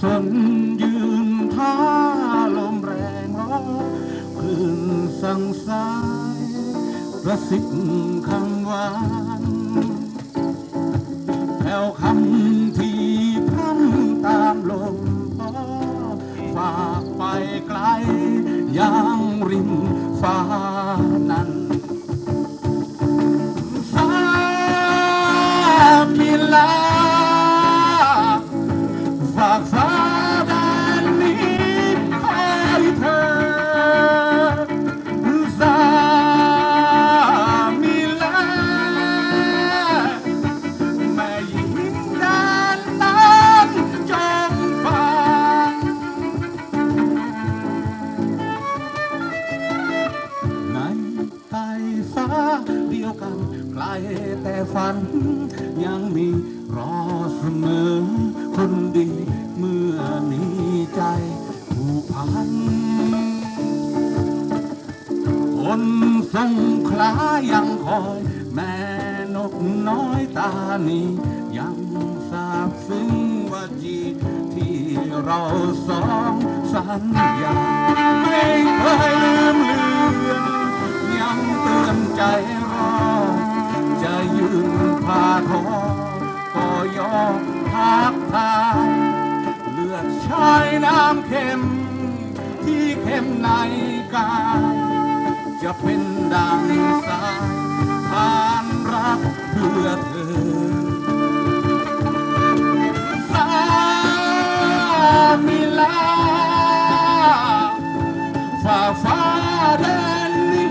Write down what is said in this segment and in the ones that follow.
สนยืนท่าลมแรงร้องคลื่นสั่งสายประสิทธิ์คำ ลแต่ฝัน ยังมีรอเสมอ คนดีเมื่อมีใจผูกพัน คนสงขลายังคอย แม่นกน้อยตานี้ยังทราบซึ้งว่าจีที่เราสองสัญญา ไม่เคยลืมเลือนยังเตือนใจ ผ่าทอก็ยอมทักทายเลือดชายน้ำเค็ม ที่เค็มในกายจะเป็นดังสายทานรักเพื่อเธอสามิลาฝ่าฟ้าแดนนี้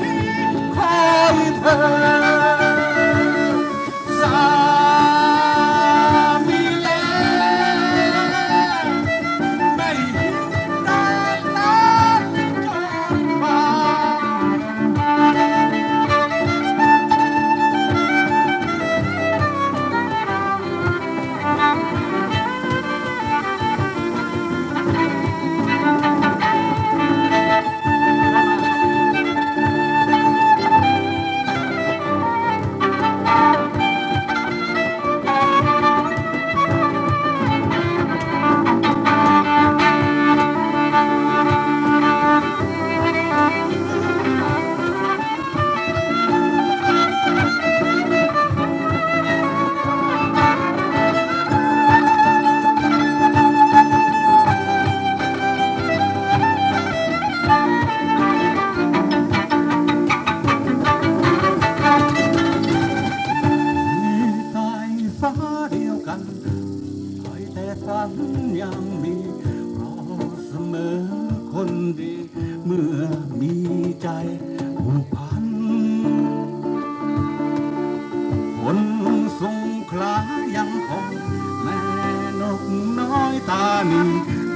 คอยเธอ กันถอยแต่ฝันยังมีรอเสมอคนดี เมื่อมีใจผูกพันคนสงขลายังคงแม่นกน้อยตานี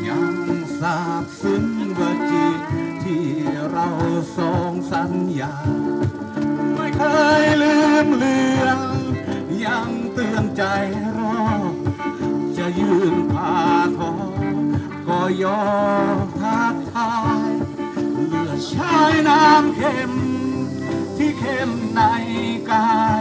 ยังทราบซึ้งว่าจีที่เราสองสัญญา ไม่เคยลืมเลือนยังเตือนใจ ยอมทักทายเลือดชายน้ำเค็มที่เข้มในกาย